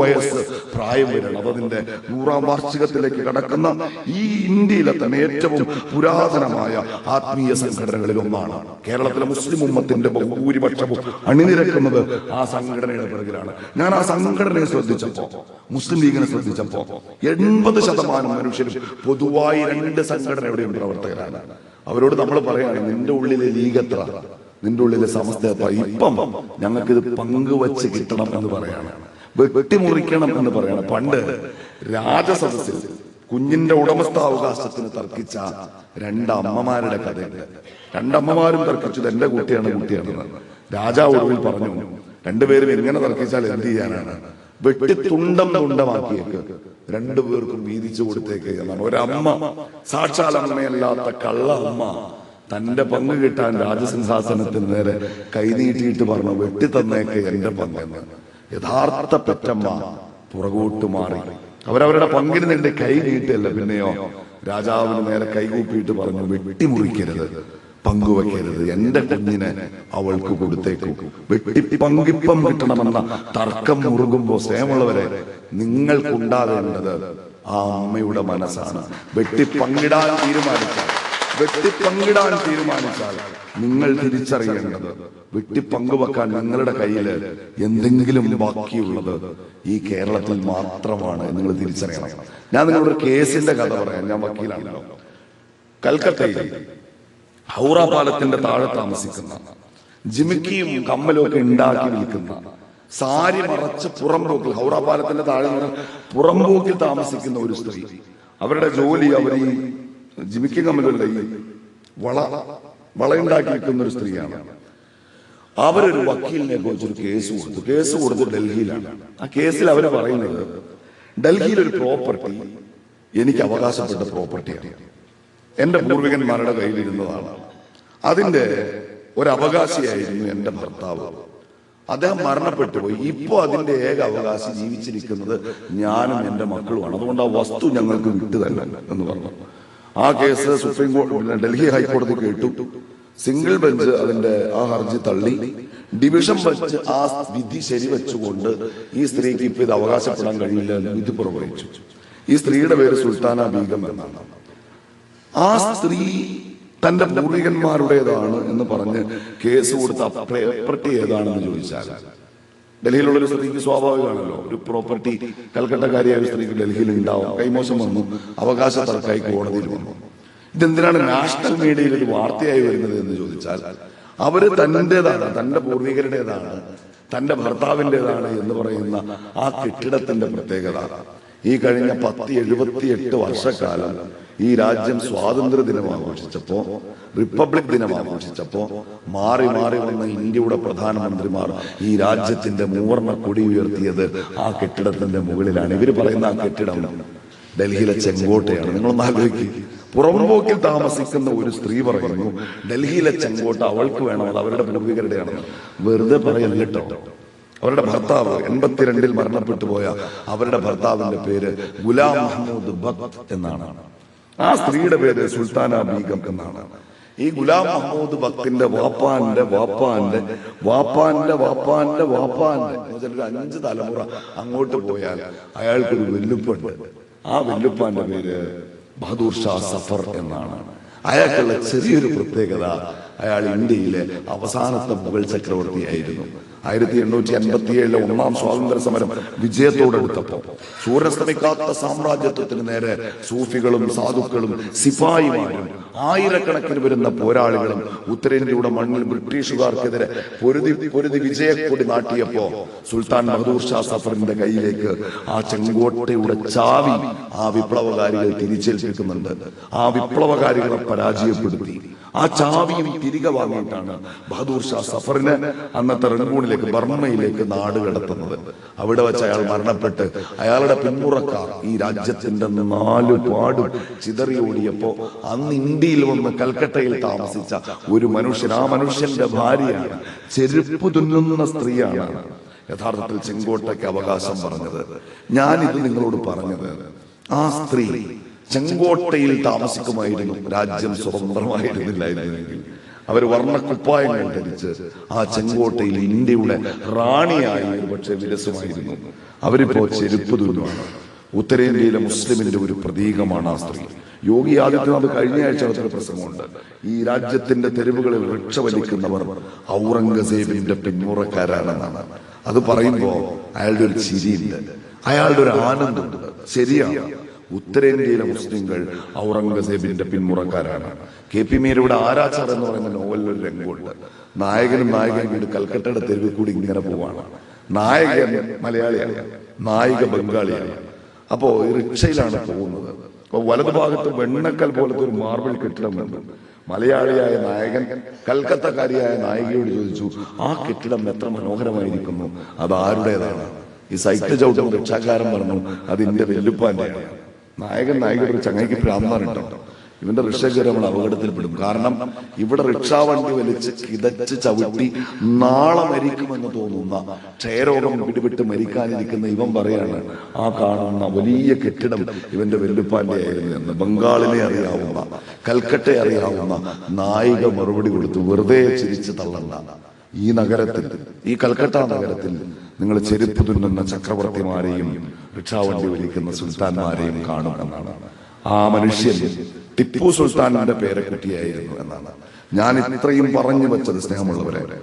വയസ്സ് പ്രായം വരണം. അതതിന്റെ നൂറാം വാർഷികത്തിലേക്ക് കടക്കുന്ന ഈ ഇന്ത്യയിലെ തന്നെ ഏറ്റവും പുരാതനമായ ആത്മീയ സംഘടനകളിൽ ഒന്നാണ്. കേരളത്തിലെ മുസ്ലിം ഉമ്മത്തിന്റെ ബഹുഭൂരിപക്ഷവും അണിനിരക്കുന്നത് ആ സംഘടനയുടെ പിറകിലാണ്. ഞാൻ ആ സംഘടനയെ ശ്രദ്ധിച്ചപ്പോ മുസ്ലിം ലീഗിനെ ശ്രദ്ധിച്ചപ്പോ എൺപത് ശതമാനം മനുഷ്യരും പൊതുവായി രണ്ട് സംഘടനയുടെയും പ്രവർത്തകരാണ്. അവരോട് നമ്മൾ പറയാണ് നിന്റെ ഉള്ളിലെ ലീഗ് എത്ര? നിന്റെ ഉള്ളിലെ സമസ്ത ഇപ്പം ഞങ്ങൾക്കിത് പങ്കുവച്ച് കിട്ടണം എന്ന് പറയാണ്. വെട്ടിമുറിക്കണം എന്ന് പറയണം. പണ്ട് രാജസദസ്സിൽ കുഞ്ഞിന്റെ ഉടമസ്ഥാവകാശത്തിന് തർക്കിച്ച രണ്ടമ്മമാരുടെ കഥയുണ്ട്. രണ്ടമ്മമാരും തർക്കിച്ചത് എന്റെ കുട്ടിയാണ് കുട്ടിയാണ് രാജാവ് ഒടുവിൽ പറഞ്ഞു രണ്ടുപേരും എങ്ങനെ തർക്കിച്ചാൽ എന്ത് ചെയ്യാനാണ്? വെട്ടി തുണ്ടം തുണ്ടമാക്കിയേക്ക്. രണ്ടുപേർക്കും വീതിച്ചു കൊടുത്തേക്ക് എന്നാണ്. ഒരമ്മ സാക്ഷാൽ അമ്മയല്ലാത്ത കള്ള അമ്മ തന്റെ പങ്ക് കിട്ടാൻ രാജസിംഹാസനത്തിന് നേരെ കൈനീട്ടിയിട്ട് പറഞ്ഞു വെട്ടി തന്നേക്ക് എന്റെ പങ്കെന്ന് യഥാർത്ഥ പെറ്റമ്മ പുറകോട്ട് മാറി. അവരവരുടെ പങ്കിന് നിന്റെ കൈ നീട്ടല്ല പിന്നെയോ? രാജാവിന് നേരെ കൈകൂപ്പിയിട്ട് പറഞ്ഞു വെട്ടിമുറിക്കരുത് പങ്കുവെക്കരുത്. എന്റെ കുഞ്ഞിനെ അവൾക്ക് കൊടുത്തേക്കു. വെട്ടി പങ്കിപ്പം കിട്ടണമെന്ന തർക്കം മുറുകുമ്പോ സ്നേഹമുള്ളവരെ നിങ്ങൾക്കുണ്ടാകേണ്ടത് ആ അമ്മയുടെ മനസ്സാണ്. വെട്ടി പങ്കിടാൻ വെട്ടി പങ്കിടാൻ തീരുമാനിച്ചാൽ നിങ്ങൾ തിരിച്ചറിയേണ്ടത് വെട്ടി പങ്കുവെക്കാൻ നിങ്ങളുടെ കയ്യിൽ എന്തെങ്കിലും ബാക്കിയുള്ളത് ഈ കേരളത്തിൽ മാത്രമാണ് നിങ്ങൾ തിരിച്ചറിയണം. ഞാൻ നിങ്ങളൊരു കേസിന്റെ കഥ പറയാം. ഞാൻ വക്കീലാണല്ലോ. കൽക്കത്തയിൽ ഹൗറ പാലത്തിന്റെ താഴെ താമസിക്കുന്ന ജിമിക്കിയും കമ്മലും ഒക്കെ ഉണ്ടാക്കി വിൽക്കുന്ന സാരി മറച്ച് പുറംപോക്കിൽ ഹൗറ പാലത്തിന്റെ താഴെ പുറംപോക്കിൽ താമസിക്കുന്ന ഒരു സ്ത്രീ. അവരുടെ ജോലി അവർ ഈ ജിമിക്കും കമ്മലുള്ള ഈ വള വളയുണ്ടാക്കി വിൽക്കുന്ന ഒരു സ്ത്രീയാണ്. അവരൊരു വക്കീലിനെ കുറിച്ച് ഒരു കേസ് കൊടുത്തു. കേസ് കൊടുത്ത് ഡൽഹിയിലാണ്. ആ കേസിൽ അവർ പറയുന്നത് ഡൽഹിയിൽ ഒരു പ്രോപ്പർട്ടി എനിക്ക് അവകാശപ്പെട്ട പ്രോപ്പർട്ടിയാണ്. എന്റെ പൂർവികന്മാരുടെ കയ്യിലിരുന്നതാണ് അതിന്റെ ഒരു അവകാശിയായിരുന്നു എന്റെ ഭർത്താവ്. അദ്ദേഹം മരണപ്പെട്ടു പോയി. ഇപ്പൊ അതിന്റെ ഏക അവകാശി ജീവിച്ചിരിക്കുന്നത് ഞാനും എന്റെ മക്കളുമാണ്. അതുകൊണ്ട് ആ വസ്തു ഞങ്ങൾക്ക് വിട്ടുതല്ല എന്ന് പറഞ്ഞു. ആ കേസ് സുപ്രീം കോടതി ഡൽഹി ഹൈക്കോടതി കേട്ടു. സിംഗിൾ ബെഞ്ച് അതിന്റെ ആ ഹർജി തള്ളി. ഡിവിഷൻ ബെഞ്ച് ആ വിധി ശരിവെച്ചുകൊണ്ട് ഈ സ്ത്രീക്ക് ഇപ്പൊ ഇത് അവകാശപ്പെടാൻ കഴിയില്ല എന്ന് വിധി പുറപ്പെടുവിച്ചു. ഈ സ്ത്രീയുടെ പേര് സുൽത്താന ബീഗം എന്നാണ്. ആ സ്ത്രീ തന്റെ പൂർവികന്മാരുടേതാണ് എന്ന് പറഞ്ഞ് കേസ് കൊടുത്ത പ്രോപ്പർട്ടി ഏതാണെന്ന് ചോദിച്ചാൽ ഡൽഹിയിലുള്ള ഒരു സ്ത്രീക്ക് സ്വാഭാവികമാണല്ലോ. ഒരു പ്രോപ്പർട്ടി കൽക്കട്ടക്കാരിയായ ഒരു സ്ത്രീക്ക് ഡൽഹിയിൽ ഉണ്ടാവും. കൈമോശം വന്നു. അവകാശ തർക്കായി കോടതിയിൽ വന്നു. ഇതെന്തിനാണ് നാഷണൽ മീഡിയയിൽ ഒരു വാർത്തയായി വരുന്നത് എന്ന് ചോദിച്ചാൽ അവർ തന്റേതാണ് തന്റെ പൂർവികരുടേതാണ് തന്റെ ഭർത്താവിന്റെതാണ് എന്ന് പറയുന്ന ആ കെട്ടിടത്തിന്റെ പ്രത്യേകത. ഈ കഴിഞ്ഞ പത്ത് എഴുപത്തി എട്ട് വർഷക്കാലം ഈ രാജ്യം സ്വാതന്ത്ര്യ ദിനം ആഘോഷിച്ചപ്പോ റിപ്പബ്ലിക് ദിനം ആഘോഷിച്ചപ്പോ മാറി മാറി വന്ന ഇന്ത്യയുടെ പ്രധാനമന്ത്രിമാർ ഈ രാജ്യത്തിന്റെ മൂവർണ കൊടി ഉയർത്തിയത് ആ കെട്ടിടത്തിന്റെ മുകളിലാണ്. ഇവർ പറയുന്ന ആ കെട്ടിടം ഡൽഹിയിലെ ചെങ്കോട്ടയാണ്. നിങ്ങളൊന്ന് ആലോചിക്കുക പുറംപോക്കിൽ താമസിക്കുന്ന ഒരു സ്ത്രീ പറയുന്നു ഡൽഹിയിലെ ചെങ്കോട്ട അവൾക്ക് വേണം അത് അവരുടെ പൂർവികരുടെയാണ്. വെറുതെ പറയല്ലോ അവരുടെ ഭർത്താവ് എൺപത്തിരണ്ടിൽ മരണപ്പെട്ടു പോയ അവരുടെ ഭർത്താവിന്റെ പേര് ഗുലാം മഹമ്മൂദ് ഭക്ത് എന്നാണ്. ആ സ്ത്രീയുടെ പേര് സുൽത്താന ബീഗം എന്നാണ്. ഈ ഗുലാം മഹമ്മൂദ് ഭക്തിന്റെ വാപ്പാന്റെ വാപ്പാന്റെ വാപ്പാന്റെ വാപ്പാന്റെ വാപ്പാന്റെ അഞ്ച് തലമുറ അങ്ങോട്ട് പോയാൽ അയാൾക്കൊരു വെല്ലുപ്പുണ്ട്. ആ വെല്ലുപ്പാന്റെ പേര് ബഹദൂർ ഷാ സഫർ എന്നാണ്. അയാൾക്കുള്ള ചെറിയൊരു പ്രത്യേകത അയാൾ ഇന്ത്യയിലെ അവസാനത്തെ മുഗൾ ചക്രവർത്തിയായിരുന്നു. ആയിരത്തി എണ്ണൂറ്റി അൻപത്തി ഏഴിലെ ഒന്നാം സ്വാതന്ത്ര്യ സമരം വിജയത്തോടെടുത്തപ്പോ സൂര്യസ്തമിക്കാത്ത സാമ്രാജ്യത്വത്തിന് നേരെ സൂഫികളും സാധുക്കളും സിപായിമാരും ആയിരക്കണക്കിന് വരുന്ന പോരാളികളും ഉത്തരേന്ത്യയുടെ മണ്ണിൽ ബ്രിട്ടീഷുകാർക്കെതിരെ പൊരുതി പൊരുതി വിജയക്കൊടി നാട്ടിയപ്പോ സുൽത്താൻ ബഹദൂർ ഷാ സഫറിന്റെ കയ്യിലേക്ക് ആ ചെങ്കോട്ടയുടെ ചാവി ആ വിപ്ലവകാരികൾ തിരിച്ചേൽപ്പിക്കുന്നുണ്ട്. ആ വിപ്ലവകാരികളെ പരാജയപ്പെടുത്തി. ആ ചാവിയും തിരികെ വാങ്ങിയിട്ടാണ് ബഹദൂർ ഷാ സഫറിന് അന്നത്തെ റംഗൂണിലേക്ക് ബർമ്മയിലേക്ക് നാട് കടത്തുന്നത്. അവിടെ വെച്ച് അയാൾ മരണപ്പെട്ട് അയാളുടെ പിന്മുറക്കാർ ഈ രാജ്യത്തിന്റെ നാലു പാടും ചിതറി ഓടിയപ്പോ അന്ന് ഇന്ത്യയിൽ വന്ന് കൽക്കട്ടയിൽ താമസിച്ച ഒരു മനുഷ്യൻ ആ മനുഷ്യന്റെ ഭാര്യയാണ് ചെരുപ്പ് തുന്നുന്ന സ്ത്രീയാണ് യഥാർത്ഥത്തിൽ ചെങ്കോട്ടയ്ക്ക് അവകാശം പറഞ്ഞത്. ഞാനിത് നിങ്ങളോട് പറഞ്ഞത്. ആ സ്ത്രീ ചെങ്കോട്ടയിൽ താമസിക്കുമായിരുന്നു. രാജ്യം സ്വതന്ത്രമായിരുന്നില്ലായിരുന്നെങ്കിൽ. അവർ വർണക്കുപ്പായങ്ങൾ ധരിച്ച് ആ ചെങ്കോട്ടയിൽ ഇന്ത്യയുടെ റാണിയായി പക്ഷെ വിരസമായിരുന്നു. അവരിപ്പോ ചെരുപ്പ് തുന്നുമാണ് ഉത്തരേന്ത്യയിലെ മുസ്ലിമിന്റെ ഒരു പ്രതീകമാണ് ആ സ്ത്രീ. യോഗി ആദിത്യനാഥ് കഴിഞ്ഞ ആഴ്ച നടത്തിയ പ്രസംഗമുണ്ട്. ഈ രാജ്യത്തിന്റെ തെരുവുകളിൽ റിക്ഷ വലിക്കുന്നവർ ഔറംഗസേബിന്റെ പിന്മുറക്കാരാണെന്നാണ്. അത് പറയുമ്പോ അയാളുടെ ഒരു ചിരിയുണ്ട്. അയാളുടെ ഒരു ആനന്ദമുണ്ട്. ശരിയാണ്. ഉത്തരേന്ത്യയിലെ മുസ്ലിങ്ങൾ ഔറംഗസേബിന്റെ പിന്മുറക്കാരാണ്. കെ പി മീരയുടെ ആരാച്ചാർ എന്ന് പറയുന്ന നോവലിൽ ഒരു രംഗമുണ്ട്. നായകനും നായകനും വീട് കൽക്കട്ടയുടെ തെരുവിൽ കൂടി ഇങ്ങനെ പോവാണ്. നായകൻ മലയാളിയാണ് നായിക ബംഗാളിയാണ്. അപ്പോ റിക്ഷയിലാണ് പോകുന്നത്. അപ്പൊ വലതുഭാഗത്ത് വെണ്ണക്കൽ പോലത്തെ ഒരു മാർബിൾ കെട്ടിടം കണ്ടു മലയാളിയായ നായകൻ കൽക്കത്തക്കാരിയായ നായികയോട് ചോദിച്ചു ആ കെട്ടിടം എത്ര മനോഹരമായിരിക്കുന്നു. അത് ആരുടേതാണ്? ഈ സൈക്കിൾ ചവിട്ടുന്ന രക്ഷാകാരം പറഞ്ഞു അത് എന്റെ നായകൻ നായിക ഒരു ചങ്ങയ്ക്ക് ഭ്രാന്താനുണ്ടോ ഇവന്റെ റിക്ഷ കയറി നമ്മൾ അപകടത്തിൽപ്പെടും. കാരണം ഇവിടെ റിക്ഷാ വണ്ടി വലിച്ച് കിതച്ച് ചവിട്ടി നാളെ മരിക്കുമെന്ന് തോന്നുന്ന ക്ഷയരോഗം പിടിപെട്ട് മരിക്കാനിരിക്കുന്ന ഇവൻ പറയാണ് ആ കാണുന്ന വലിയ കെട്ടിടം ഇവന്റെ വെല്ലുപ്പാന്റെ ആയിരുന്നു എന്ന്. ബംഗാളിനെ അറിയാവുന്ന കൽക്കട്ടയെ അറിയാവുന്ന നായിക മറുപടി കൊടുത്തു വെറുതെ ചിരിച്ച് തള്ളണ്ട. ഈ നഗരത്തിൽ ഈ കൽക്കട്ട നഗരത്തിൽ നിങ്ങൾ ചെരുപ്പ് തുന്നുന്ന ചക്രവർത്തിമാരെയും റിക്ഷാവണ്ടി വലിക്കുന്ന സുൽത്താൻമാരെയും കാണും എന്നാണ്. ആ മനുഷ്യൻ ടിപ്പു സുൽത്താനിന്റെ പേരക്കുട്ടിയായിരുന്നു എന്നാണ്. ഞാൻ ഇത്രയും പറഞ്ഞു വെച്ചത് സ്നേഹമുള്ളവരെ.